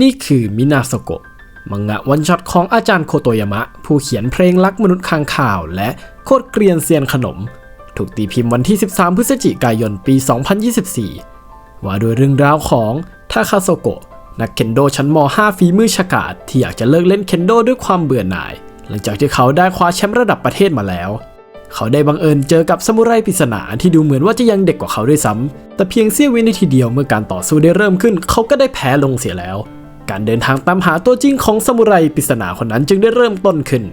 นี่คือมินาโซโกะมังงะวันช็อตของอาจารย์โคโตยามะ ผู้เขียนเพลงรักมนุษย์ค้างข่าว และโคตรเกรียนเซียนขนม ถูกตีพิมพ์วันที่ 13 พฤศจิกายนปี 2024 ว่าด้วยเรื่องราวของทาคาโซโกะนักเคนโดชั้นม .5 ฝีมือฉกาจที่อยากจะเลิกเล่นเคนโดด้วยความเบื่อหน่าย หลังจากที่เขาได้คว้าแชมป์ระดับประเทศมาแล้ว เขาได้บังเอิญเจอกับซามูไรปริศนาที่ดูเหมือนว่าจะยังเด็กกว่าเขาด้วยซ้ำแต่เพียงเสี้ยววินาทีเดียวเมื่อการต่อสู้ได้เริ่มขึ้น เขาก็ได้แพ้ลงเสียแล้ว การเดินทางตามหาตัวจริงของซามูไรปริศนาคนนั้นจึงได้เริ่มต้นขึ้น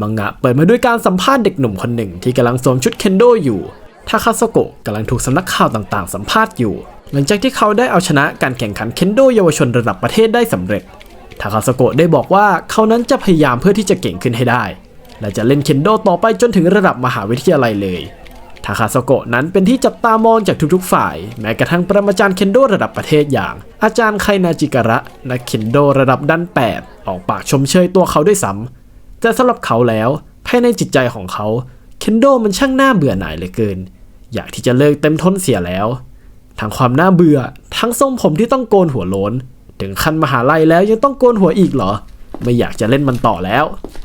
มังงะเปิดมาด้วยการสัมภาษณ์เด็กหนุ่มคนหนึ่งที่กำลังสวมชุดเคนโดอยู่ทาคาโซโกะกำลังถูกสำนักข่าวต่างๆ สัมภาษณ์อยู่ หลังจากที่เขาได้เอาชนะการแข่งขันเคนโดเยาวชนระดับประเทศได้สำเร็จทาคาโซโกะได้บอกว่าเขานั้นจะพยายามเพื่อที่จะเก่งขึ้นให้ได้ และจะเล่นเคนโดต่อไปจนถึงระดับมหาวิทยาลัยเลย ทาคาซโกะนั้นเป็นที่จับตามองจากทุกๆฝ่าย แม้กระทั่งปรมาจารย์เคนโดระดับประเทศอย่าง อาจารย์ไคนาจิการะนักเคนโดระดับด้าน 8 ออกปากชมเชยตัวเขาด้วยซ้ำแต่สำหรับเขาแล้วภายในจิตใจของเขาเคนโดมันช่างน่าเบื่อหน่ายเหลือเกิน อยากที่จะเลิกเต็มทนเสียแล้วทั้งความน่าเบื่อ ทั้งทรงผมที่ต้องโกนหัวโล้นถึงขั้นมหาลัยแล้วยังต้องโกนหัวอีกเหรอ ไม่อยากจะเล่นมันต่อแล้ว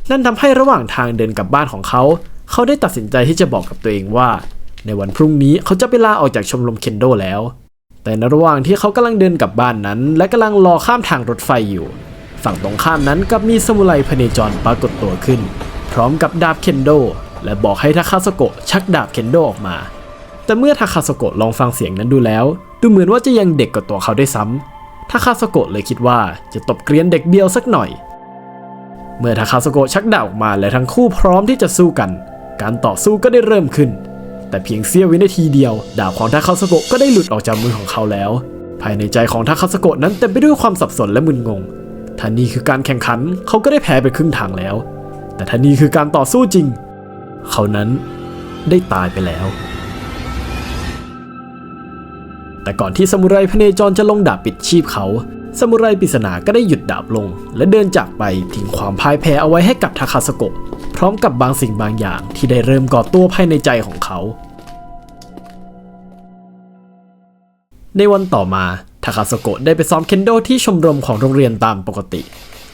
นั่นทำให้ระหว่างทางเดินกลับบ้านของเขา เขาได้ตัดสินใจที่จะบอกกับตัวเองว่า ในวันพรุ่งนี้เขาจะไปลาออกจากชมรมเคนโดแล้ว แต่ในระหว่างที่เขากำลังเดินกลับบ้านนั้น และกำลังรอข้ามทางรถไฟอยู่ ฝั่งตรงข้ามนั้นกับมีสมุไรพเนจรปรากฏตัวขึ้น พร้อมกับดาบเคนโด และบอกให้ทาคาโซโกะชักดาบเคนโดออกมา แต่เมื่อทาคาโซโกะลองฟังเสียงนั้นดูแล้ว ดูเหมือนว่าจะยังเด็กกว่าตัวเขาได้ซ้ำทาคาโซโกะเลยคิดว่าจะตบเกรียนเด็กเบียวสักหน่อย เมื่อทาคาโซโกะชักดาบออกมาและทั้งคู่พร้อมที่จะสู้กัน การต่อสู้ก็ได้เริ่มขึ้น แต่เพียงเสี้ยววินาทีเดียว ดาบของทาคาโซโกะก็ได้หลุดออกจากมือของเขาแล้ว ภายในใจของทาคาโซโกะนั้นเต็มไปด้วยความสับสนและมึนงงถ้านี่คือการแข่งขันเขาก็ได้แพ้ไปครึ่งทางแล้ว แต่ถ้านี่คือการต่อสู้จริง เขานั้นได้ตายไปแล้ว แต่ก่อนที่ซามูไรพเนจรจะลงดาบปิดชีพเขา ซามูไรปริศนาก็ได้หยุดดาบลง และเดินจากไปทิ้งความพ่ายแพ้เอาไว้ให้กับทาคาสโกะพร้อมกับบางสิ่งบางอย่างที่ได้เริ่มก่อตัวภายในใจของเขา ในวันต่อมาทาคาสโกะได้ไปซ้อมเคนโดที่ชมรมของโรงเรียนตามปกติ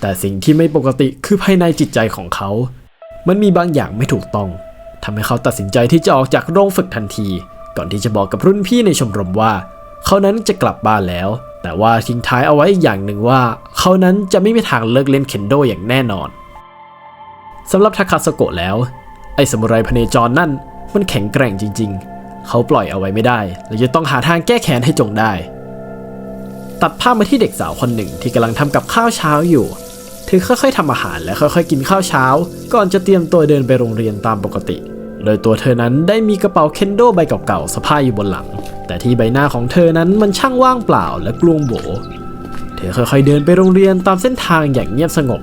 แต่สิ่งที่ไม่ปกติคือภายในจิตใจของเขา มันมีบางอย่างไม่ถูกต้องทำให้เขาตัดสินใจที่จะออกจากโรงฝึกทันที ก่อนที่จะบอกกับรุ่นพี่ในชมรมว่า เขานั้นจะกลับบ้านแล้ว แต่ว่าทิ้งท้ายเอาไว้อีกอย่างหนึ่งว่า เขานั้นจะไม่มีทางเลิกเล่นเคนโดอย่างแน่นอนสำหรับทาคาสโกะแล้ว ไอ้สมุไรพเนจรนั่นมันแข็งแกร่งจริง ๆ เขาปล่อยเอาไว้ไม่ได้และจะต้องหาทางแก้แค้นให้จงได้ ตัดภาพมาที่เด็กสาวคนหนึ่งที่กำลังทำกับข้าวเช้าอยู่เธอค่อยๆทำอาหารและค่อยๆกินข้าวเช้า ก่อนจะเตรียมตัวเดินไปโรงเรียนตามปกติ โดยตัวเธอนั้นได้มีกระเป๋าเคนโดใบเก่าๆสะพายอยู่บนหลัง แต่ที่ใบหน้าของเธอนั้นมันช่างว่างเปล่าและกลวงโบ เธอค่อยๆเดินไปโรงเรียนตามเส้นทางอย่างเงียบสงบ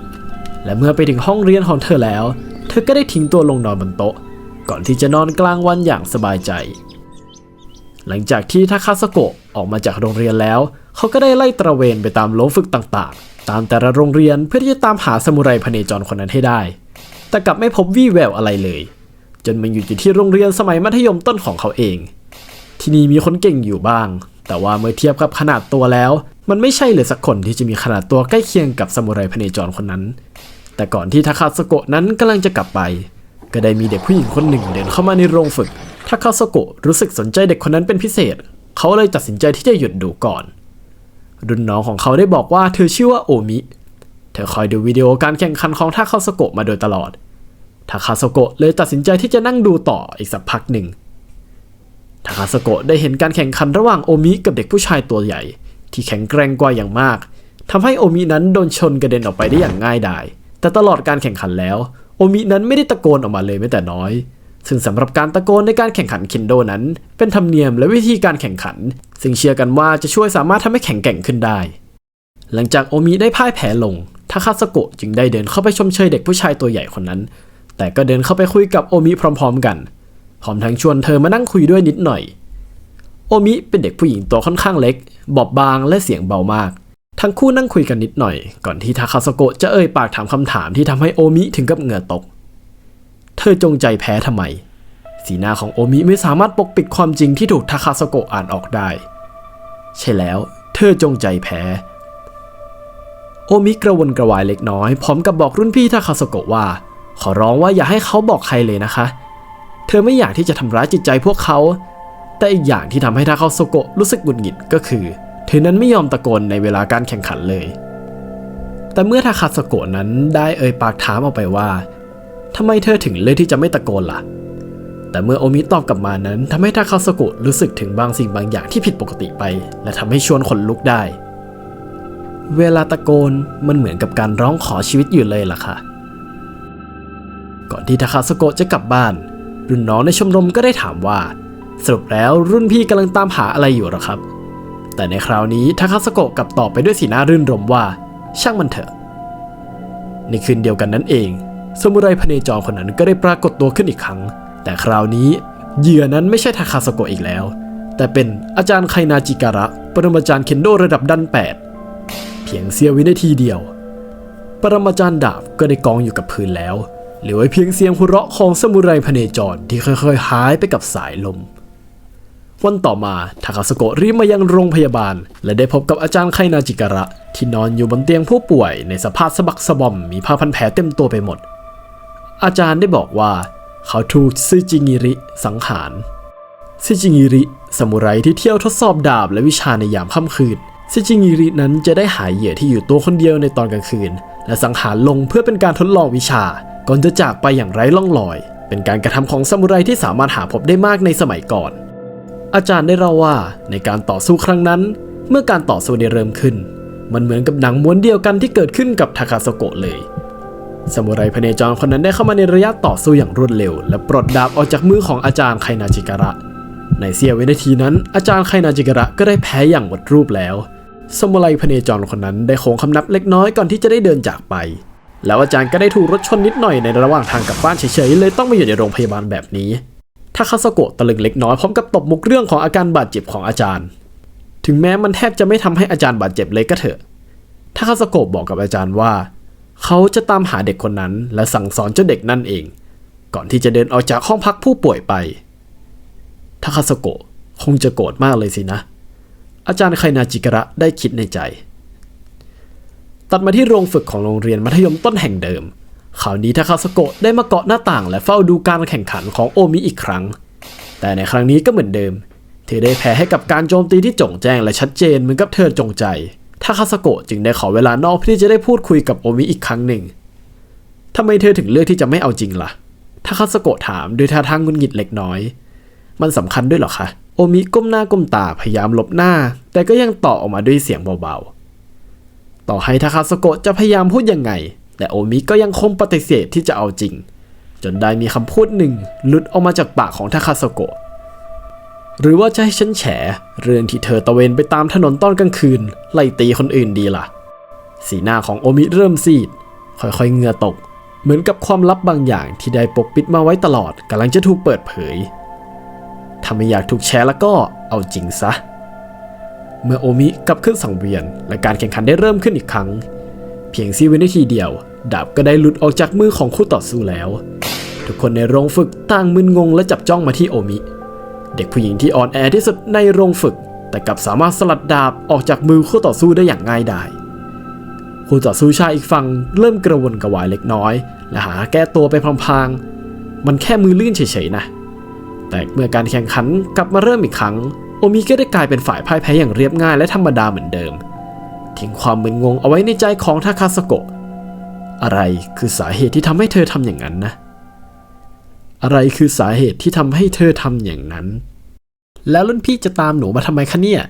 และเมื่อไปถึงห้องเรียนของเธอแล้ว เธอก็ได้ทิ้งตัวลงนอนบนโต๊ะ ก่อนที่จะนอนกลางวันอย่างสบายใจ หลังจากที่ทาคาสโกะออกมาจากโรงเรียนแล้ว เขาก็ได้ไล่ตระเวนไปตามโรงฝึกต่างๆ ตามแต่ละโรงเรียนเพื่อที่จะตามหาสมุไรพเนจรคนนั้นให้ได้ แต่กลับไม่พบวี่แววอะไรเลย จนมันอยู่ที่โรงเรียนสมัยมัธยมต้นของเขาเอง ที่นี่มีคนเก่งอยู่บ้าง แต่ว่าเมื่อเทียบกับขนาดตัวแล้ว มันไม่ใช่เลยสักคนที่จะมีขนาดตัวใกล้เคียงกับสมุไรพเนจรคนนั้น แต่ก่อนที่ทาคาสโกะนั้นกำลังจะกลับไป ก็ได้มีเด็กผู้หญิงคนหนึ่งเดินเข้ามาในโรงฝึกทาคาสโกะรู้สึกสนใจเด็กคนนั้นเป็นพิเศษ เขาเลยตัดสินใจที่จะหยุดดูก่อน รุ่นน้องของเขาได้บอกว่าเธอชื่อว่าโอมิ เธอคอยดูวิดีโอการแข่งขันของทาคาสโกะมาโดยตลอดทาคาสโกะเลยตัดสินใจที่จะนั่งดูต่ออีกสักพักหนึ่ง ทาคาสโกะได้เห็นการแข่งขันระหว่างโอมิกับเด็กผู้ชายตัวใหญ่ ที่แข็งแกร่งกว่าอย่างมากทำให้โอมินั้นโดนชนกระเด็นออกไปได้อย่างง่ายดาย แต่ตลอดการแข่งขันแล้วโอมินั้นไม่ได้ตะโกนออกมาเลยแม้แต่น้อย ซึ่งสำหรับการตะโกนในการแข่งขันเคนโดนั้น เป็นธรรมเนียมและวิธีการแข่งขัน ซึ่งเชื่อกันว่าจะช่วยสามารถทำให้แข็งแกร่งขึ้นได้ หลังจากโอมิได้พ่ายแพ้ลงทาคาสโกะจึงได้เดินเข้าไปชมเชยเด็กผู้ชายตัวใหญ่คนนั้น แต่ก็เดินเข้าไปคุยกับโอมิพร้อม ๆ กัน พร้อมทั้งชวนเธอมานั่งคุยด้วยนิดหน่อย โอมิเป็นเด็กผู้หญิงตัวค่อนข้างเล็ก บอบบางและเสียงเบามาก ทั้งคู่นั่งคุยกันนิดหน่อย ก่อนที่ทาคาสโกะจะเอ่ยปากถามคำถามที่ทำให้โอมิถึงกับเหงื่อตก เธอจงใจแพ้ทำไม สีหน้าของโอมิไม่สามารถปกปิดความจริงที่ถูกทาคาสโกะอ่านออกได้ ใช่แล้ว เธอจงใจแพ้โอมิกระวนกระวายเล็กน้อย พร้อมกับบอกรุ่นพี่ทาคาสโกะว่า ขอร้องว่าอย่าให้เขาบอกใครเลยนะคะ เธอไม่อยากที่จะทำร้ายจิตใจพวกเขา แต่อีกอย่างที่ทำให้ทาคาสโกะรู้สึกหงุดหงิดก็คือ เธอนั้นไม่ยอมตะโกนในเวลาการแข่งขันเลย แต่เมื่อทาคาสโกะนั้นได้เอ่ยปากถามออกไปว่าทำไมเธอถึงเลือกที่จะไม่ตะโกนล่ะ แต่เมื่อโอมิตอบกลับมานั้นทำให้ทาคาสโกะรู้สึกถึงบางสิ่งบางอย่างที่ผิดปกติไป และทำให้ชวนขนลุกได้ เวลาตะโกนมันเหมือนกับการร้องขอชีวิตอยู่เลยล่ะค่ะ ก่อนที่ทาคาสโกะจะกลับบ้าน รุ่นน้องในชมรมก็ได้ถามว่า สรุปแล้วรุ่นพี่กำลังตามหาอะไรอยู่หรอครับ แต่ในคราวนี้ทาคาสโกะกลับตอบไปด้วยสีหน้ารื่นรมว่า ช่างมันเถอะ ในคืนเดียวกันนั้นเองสมุไรพเนจรคนนั้นก็ได้ปรากฏตัวขึ้นอีกครั้ง แต่คราวนี้เหยื่อนั้นไม่ใช่ทาคาสโกะอีกแล้ว แต่เป็นอาจารย์ไคนาจิการะ ปรมาจารย์เคนโดระดับดันแปดเพียงเสี้ยววินาทีเดียว ปรมาจารย์ดาบก็ได้กองอยู่กับพื้นแล้ว เหลือไว้เพียงเสียงหัวเราะของสมุไรพเนจรที่ค่อยๆหายไปกับสายลม วันต่อมาทาคาสโกะรีบมายังโรงพยาบาล และได้พบกับอาจารย์ไคนาจิการะ ที่นอนอยู่บนเตียงผู้ป่วยในสภาพสะบักสะบอมมีผ้าพันแผลเต็มตัวไปหมด อาจารย์ได้บอกว่าเขาถูกซึจิงิริสังหารซึจิงิริสมุไรที่เที่ยวทดสอบดาบและวิชาในยามค่ำคืน ซึจิงิรินั้นจะได้หายเหยื่อที่อยู่ตัวคนเดียวในตอนกลางคืน และสังหารลงเพื่อเป็นการทดลองวิชา ก่อนจะจากไปอย่างไร้ล่องรอย เป็นการกระทำของซามูไรที่สามารถหาพบได้มากในสมัยก่อน อาจารย์ได้เล่าว่าในการต่อสู้ครั้งนั้น เมื่อการต่อสู้ได้เริ่มขึ้น มันเหมือนกับหนังม้วนเดียวกันที่เกิดขึ้นกับทาคาโซโกะเลยซามูไรพเนจรคนนั้นได้เข้ามาในระยะต่อสู้อย่างรวดเร็ว และปลดดาบออกจากมือของอาจารย์ไคนาจิการะ ในเสี้ยววินาทีนั้นอาจารย์ไคนาจิการะก็ได้แพ้อย่างหมดรูปแล้ว ซามูไรพเนจรคนนั้นได้โค้งคำนับเล็กน้อยก่อนที่จะได้เดินจากไป แล้วอาจารย์ก็ได้ถูกรถชนนิดหน่อยในระหว่างทางกลับบ้านเฉยๆ เลยต้องมาอยู่ในโรงพยาบาลแบบนี้ทาคาสโกะตะลึงเล็กน้อยพร้อมกับตบมุกเรื่องของอาการบาดเจ็บของอาจารย์ ถึงแม้มันแทบจะไม่ทำให้อาจารย์บาดเจ็บเลยก็เถอะทาคาสโกะบอกกับอาจารย์ว่า เขาจะตามหาเด็กคนนั้นและสั่งสอนเจ้าเด็กนั่นเอง ก่อนที่จะเดินออกจากห้องพักผู้ป่วยไปทาคาสโกะคงจะโกรธมากเลยสินะ อาจารย์ไคนาจิกระได้คิดในใจ ตัดมาที่โรงฝึกของโรงเรียนมัธยมต้นแห่งเดิมคราวนี้ทาคาสโกะได้มาเกาะหน้าต่างและเฝ้าดูการแข่งขันของโอมิอีกครั้ง แต่ในครั้งนี้ก็เหมือนเดิม เธอได้แพ้ให้กับการโจมตีที่จงแจ้งและชัดเจนเหมือนกับเธอจงใจทาคาสโกะจึงได้ขอเวลานอกเพื่อที่จะได้พูดคุยกับโอมิอีกครั้งหนึ่งทำไมเธอถึงเลือกที่จะไม่เอาจริงล่ะทาคาสโกะถามด้วยท่าทางงุนหงิดเล็กน้อย มันสำคัญด้วยหรอคะ โอมิก้มหน้าก้มตาพยายามหลบหน้า แต่ก็ยังตอบออกมาด้วยเสียงเบาๆ ต่อให้ทาคาสโกะจะพยายามพูดยังไง แต่โอมิก็ยังคงปฏิเสธที่จะเอาจริง จนได้มีคำพูดหนึ่งหลุดออกมาจากปากของทาคาสโกะหรือว่าจะให้ฉันแฉ เรื่องที่เธอตะเวนไปตามถนนตอนกลางคืน ไล่ตีคนอื่นดีล่ะ สีหน้าของโอมิเริ่มซีด ค่อยๆเหงื่อตก เหมือนกับความลับบางอย่างที่ได้ปกปิดมาไว้ตลอดกำลังจะถูกเปิดเผย ถ้าไม่อยากถูกแชร์แล้วก็เอาจริงซะ เมื่อโอมิกลับขึ้นสังเวียน และการแข่งขันได้เริ่มขึ้นอีกครั้ง เพียงซีวินาทีเดียว ดาบก็ได้หลุดออกจากมือของคู่ต่อสู้แล้ว ทุกคนในโรงฝึกต่างมึนงงและจับจ้องมาที่โอมิ เด็กผู้หญิงที่อ่อนแอที่สุดในโรงฝึก แต่กลับสามารถสลัดดาบออกจากมือคู่ต่อสู้ได้อย่างง่ายดายคู่ต่อสู้ชายอีกฝั่งเริ่มกระวนกระวายเล็กน้อย และหาแก้ตัวไปพลางๆมันแค่มือลื่นเฉยๆนะ แต่เมื่อการแข่งขันกลับมาเริ่มอีกครั้ง โอมิก็ได้กลายเป็นฝ่ายพ่ายแพ้อย่างเรียบง่ายและธรรมดาเหมือนเดิม ทิ้งความมึนงงเอาไว้ในใจของทาคาสโกะ อะไรคือสาเหตุที่ทำให้เธอทำอย่างนั้นนะ อะไรคือสาเหตุที่ทำให้เธอทำอย่างนั้น แล้วรุ่นพี่จะตามหนูมาทำไมคะเนี่ย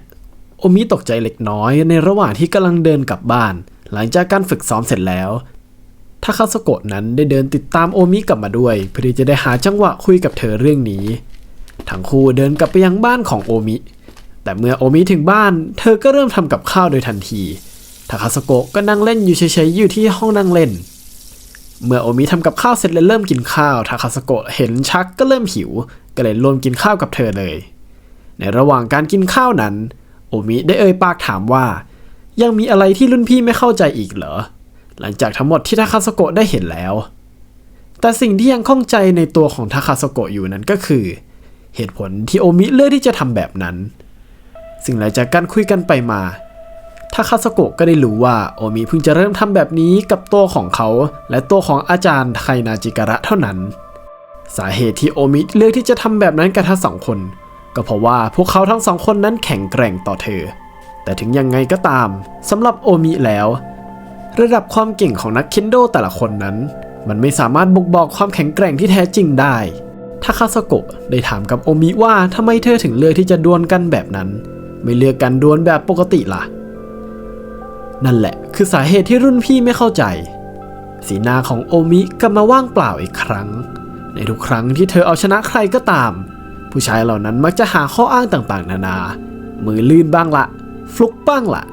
โอมิตกใจเล็กน้อยในระหว่างที่กำลังเดินกลับบ้าน หลังจากการฝึกซ้อมเสร็จแล้วทาคาสโกะนั้นได้เดินติดตามโอมิกลับมาด้วย เพื่อที่จะได้หาจังหวะคุยกับเธอเรื่องนี้ ทั้งคู่เดินกลับไปยังบ้านของโอมิ แต่เมื่อโอมิถึงบ้าน เธอก็เริ่มทำกับข้าวโดยทันที ทาคาสโกะก็นั่งเล่นอยู่เฉยๆอยู่ที่ห้องนั่งเล่น เมื่อโอมิทำกับข้าวเสร็จและเริ่มกินข้าว ทาคาสโกะเห็นชักก็เริ่มหิว ก็เลยร่วมกินข้าวกับเธอเลย ในระหว่างการกินข้าวนั้น โอมิได้เอ่ยปากถามว่า ยังมีอะไรที่รุ่นพี่ไม่เข้าใจอีกเหรอ หลังจากทั้งหมดที่ทาคาสโกะได้เห็นแล้ว แต่สิ่งที่ยังข้องใจในตัวของทาคาสโกะอยู่นั้นก็คือเเหตุผลที่โอมิเลือกที่จะทำแบบนั้น ซึ่งหลังจากการคุยกันไปมาทาคาสโกะก็ได้รู้ว่าโอมิเพิ่งจะเริ่มทำแบบนี้กับตัวของเขา และตัวของอาจารย์ไคนาจิการะเท่านั้น สาเหตุที่โอมิเลือกที่จะทำแบบนั้นกับทั้งสองคน ก็เพราะว่าพวกเขาทั้งสองคนนั้นแข็งแกร่งต่อเธอ แต่ถึงยังไงก็ตามสำหรับโอมิแล้ว ระดับความเก่งของนักเคนโดแต่ละคนนั้น มันไม่สามารถบ่งบอกความแข็งแกร่งที่แท้จริงได้ ทาคาสโกะได้ถามกับโอมิว่าทำไมเธอถึงเลือกที่จะดวลกันแบบนั้น ไม่เลือกกันดวลแบบปกติล่ะ นั่นแหละ คือสาเหตุที่รุ่นพี่ไม่เข้าใจ สีหน้าของโอมิกลับมาว่างเปล่าอีกครั้ง ในทุกครั้งที่เธอเอาชนะใครก็ตาม ผู้ชายเหล่านั้นมักจะหาข้ออ้างต่างๆ นานา มือลื่นบ้างละฟลุกบ้างละ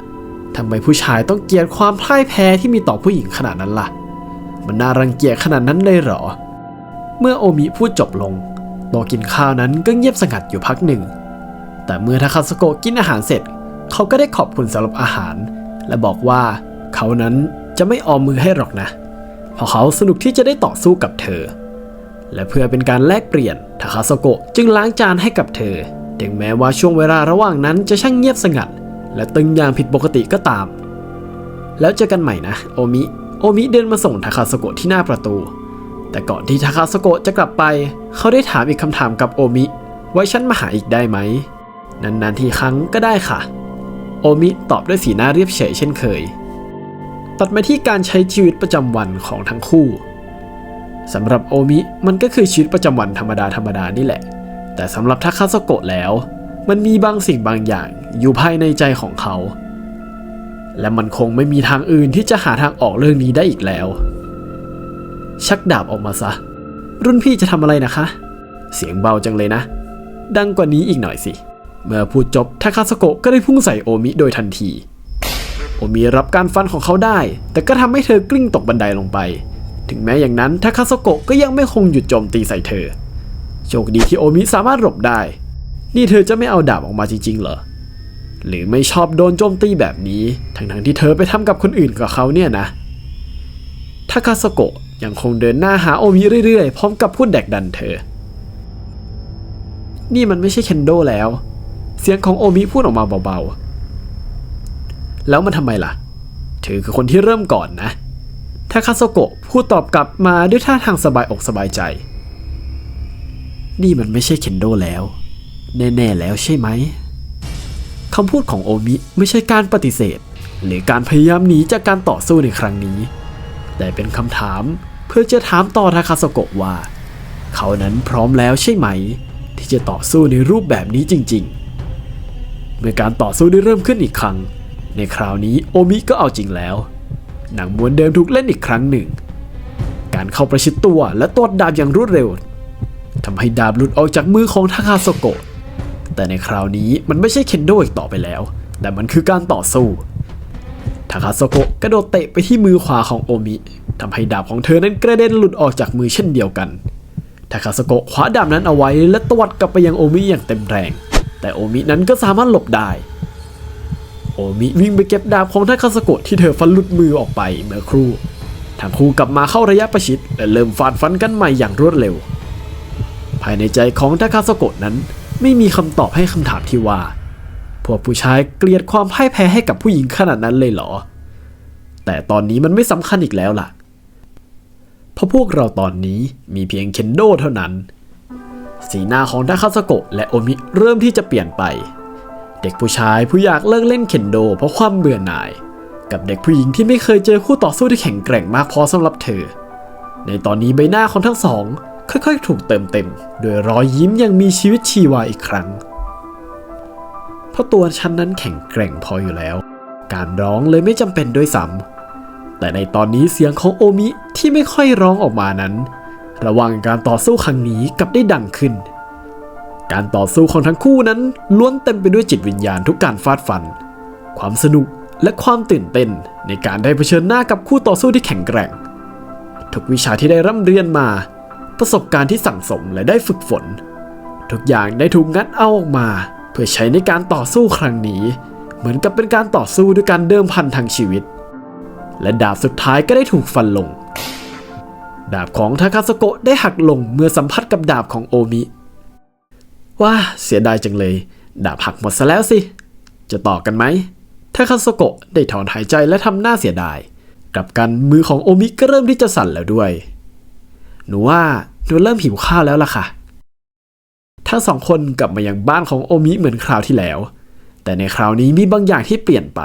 ทำไมผู้ชายต้องเกลียดความพ่ายแพ้ที่มีต่อผู้หญิงขนาดนั้นล่ะ มันน่ารังเกียจขนาดนั้นเลยเหรอ เมื่อโอมิพูดจบลง โตกินข้าวนั้นก็เงียบสงัดอยู่พักหนึ่ง แต่เมื่อทาคาสโกกินอาหารเสร็จ เขาก็ได้ขอบคุณสำหรับอาหาร และบอกว่าเขานั้นจะไม่ออมมือให้หรอกนะ เพราะเขาสนุกที่จะได้ต่อสู้กับเธอ และเพื่อเป็นการแลกเปลี่ยนทาคาโซโกจึงล้างจานให้กับเธอ ถึงแม้ว่าช่วงเวลาระหว่างนั้นจะช่างเงียบสงัด และตึงอย่างผิดปกติก็ตาม แล้วเจอกันใหม่นะ โอมิ โอมิเดินมาส่งทาคาโซโกะที่หน้าประตู แต่ก่อนที่ทาคาโซโกะจะกลับไป เขาได้ถามอีกคำถามกับโอมิ ไว้ฉันมาหาอีกได้ไหม นานๆทีครั้งก็ได้ค่ะ โอมิตอบด้วยสีหน้าเรียบเฉยเช่นเคย ตัดมาที่การใช้ชีวิตประจำวันของทั้งคู่สำหรับโอมิมันก็คือชีวิตประจำวันธรรมดาธรรมดานี่แหละ แต่สำหรับทาคาโซโกะแล้ว มันมีบางสิ่งบางอย่างอยู่ภายในใจของเขา และมันคงไม่มีทางอื่นที่จะหาทางออกเรื่องนี้ได้อีกแล้ว ชักดาบออกมาซะ รุ่นพี่จะทำอะไรนะคะ เสียงเบาจังเลยนะ ดังกว่านี้อีกหน่อยสิ เมื่อพูดจบทาคาสโกะก็ได้พุ่งใส่โอมิโดยทันที โอมิรับการฟันของเขาได้ แต่ก็ทำให้เธอกลิ้งตกบันไดลงไป ถึงแม้อย่างนั้นทาคาสโกะก็ยังไม่คงหยุดโจมตีใส่เธอ โชคดีที่โอมิสามารถหลบได้ นี่เธอจะไม่เอาดาบออกมาจริงๆเหรอหรือไม่ชอบโดนโจมตีแบบนี้ ทั้งๆที่เธอไปทำกับคนอื่นกับเขาเนี่ยนะ ทาคาสโกะ ยังคงเดินหน้าหาโอมิเรื่อยๆ พร้อมกับพูดแดกดันเธอ นี่มันไม่ใช่เคนโดแล้ว เสียงของโอมิพูดออกมาเบาๆ แล้วมันทำไมล่ะ เธอคือคนที่เริ่มก่อนนะทาคาโซโกะพูดตอบกลับมาด้วยท่าทางสบายอกสบายใจ นี่มันไม่ใช่เคนโดแล้ว แน่ๆแล้วใช่ไหมคำพูดของโอมิไม่ใช่การปฏิเสธ หรือการพยายามหนีจากการต่อสู้ในครั้งนี้ แต่เป็นคำถาม เพื่อจะถามต่อทาคาโซโกะว่า เขานั้นพร้อมแล้วใช่ไหม ที่จะต่อสู้ในรูปแบบนี้จริง ๆ เมื่อการต่อสู้ได้เริ่มขึ้นอีกครั้ง ในคราวนี้โอมิก็เอาจริงแล้ว หนังม้วนเดิมถูกเล่นอีกครั้งหนึ่ง การเข้าประชิดตัวและตวดดาบอย่างรวดเร็วทำให้ดาบหลุดออกจากมือของทาคาโซโกะแต่ในคราวนี้มันไม่ใช่เคนโดอีกต่อไปแล้ว แต่มันคือการต่อสู้ ทาคาโซโกะกระโดดเตะไปที่มือขวาของโอมิทำให้ดาบของเธอนั้นกระเด็นหลุดออกจากมือเช่นเดียวกันทาคาโซโกะคว้าดาบนั้นเอาไว้และตวัดกลับไปยังโอมิอย่างเต็มแรง แต่โอมินั้นก็สามารถหลบได้ โอมิวิ่งไปเก็บดาบของทาคาโซโกะที่เธอฟันหลุดมือออกไปเมื่อครู่ทั้งคู่กลับมาเข้าระยะประชิดและเริ่มฟาดฟันกันใหม่อย่างรวดเร็ว ภายในใจของทาคาโซโกะนั้น ไม่มีคำตอบให้คำถามที่ว่า วกผู้ชายเกลียดความพ่ายแพ้ให้กับผู้หญิงขนาดนั้นเลยเหรอ แต่ตอนนี้มันไม่สำคัญอีกแล้วล่ะ เพราะพวกเราตอนนี้มีเพียงเคนโดเท่านั้น สีหน้าของทาคาสโกะและโอมิเริ่มที่จะเปลี่ยนไป เด็กผู้ชายผู้อยากเลิกเล่นเคนโดเพราะความเบื่อหน่าย กับเด็กผู้หญิงที่ไม่เคยเจอคู่ต่อสู้ที่แข็งแกร่งมากพอสำหรับเธอ ในตอนนี้ใบหน้าของทั้งสอง ค่อยๆ ถูกเติมเต็มโดยรอยยิ้มยังมีชีวิตชีวาอีกครั้ง ราะตัวฉันนั้นแข็งแกร่งพออยู่แล้ว การร้องเลยไม่จำเป็นด้วยซ้ำแต่ในตอนนี้เสียงของโอมิที่ไม่ค่อยร้องออกมานั้น ระว่างการต่อสู้ครั้งนี้กลับได้ดังขึ้น การต่อสู้ของทั้งคู่นั้นล้วนเต็มไปด้วยจิตวิญญาณทุกการฟาดฟัน ความสนุกและความตื่นเต้นในการได้เผชิญหน้ากับคู่ต่อสู้ที่แข็งแกร่ง ทุกวิชาที่ได้ร่ำเรียนมา ประสบการณ์ที่สั่งสมและได้ฝึกฝน ทุกอย่างได้ถูกงัดเอาออกมา พื่อใช้ในการต่อสู้ครั้งนี้ เหมือนกับเป็นการต่อสู้ด้วยการเดิมพันทางชีวิต และดาบสุดท้ายก็ได้ถูกฟันลง ดาบของทาคาสโกะได้หักลงเมื่อสัมผัสกับดาบของโอมิว้าเสียดายจังเลย ดาบหักหมดซะแล้วสิ จะต่อกันไหมทาคาโซโกะได้ถอนหายใจและทำหน้าเสียดายกลับกันมือของโอมิก็เริ่มที่จะสั่นแล้วด้วย หนูว่าหนูเริ่มหิวข้าวแล้วล่ะค่ะ ทั้งสองคนกลับมายังบ้านของโอมิเหมือนคราวที่แล้ว แต่ในคราวนี้มีบางอย่างที่เปลี่ยนไป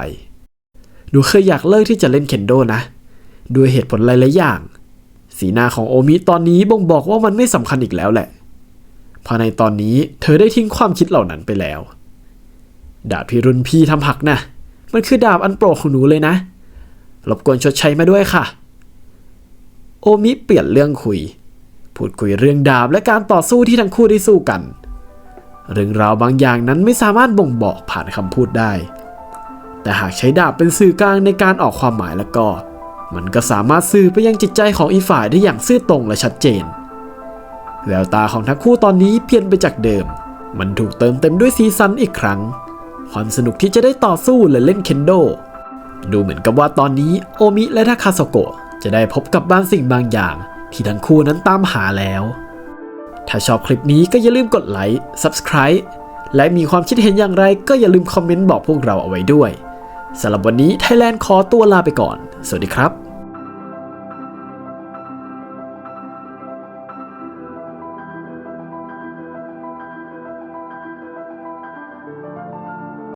หนูเคยอยากเลิกที่จะเล่นเคนโดนะ ด้วยเหตุผลหลายๆอย่าง สีหน้าของโอมิตอนนี้บ่งบอกว่ามันไม่สำคัญอีกแล้วแหละเพราะในตอนนี้เธอได้ทิ้งความคิดเหล่านั้นไปแล้ว ดาบที่รุ่นพี่ทำหักนะมันคือดาบอันโปรดของหนูเลยนะ รบกวนชดใช้มาด้วยค่ะ โอมิเปลี่ยนเรื่องคุย พูดคุยเรื่องดาบและการต่อสู้ที่ทั้งคู่ได้สู้กัน เรื่องราวบางอย่างนั้นไม่สามารถบ่งบอกผ่านคำพูดได้ แต่หากใช้ดาบเป็นสื่อกลางในการออกความหมายแล้วก็ มันก็สามารถสื่อไปยังจิตใจของอีฝ่ายได้อย่างซื่อตรงและชัดเจน แววตาของทั้งคู่ตอนนี้เปลี่ยนไปจากเดิม มันถูกเติมเต็มด้วยสีสันอีกครั้ง ความสนุกที่จะได้ต่อสู้และเล่นเคนโด ดูเหมือนกับว่าตอนนี้โอมิและทาคาโซโกะจะได้พบกับบางสิ่งบางอย่าง ที่ทั้งคู่นั้นตามหาแล้ว ถ้าชอบคลิปนี้ก็อย่าลืมกดไลค์ Subscribe และมีความคิดเห็นอย่างไรก็อย่าลืมคอมเมนต์บอกพวกเราเอาไว้ด้วยสำหรับวันนี้ไทยแลนด์ขอตัวลาไปก่อน สวัสดีครับ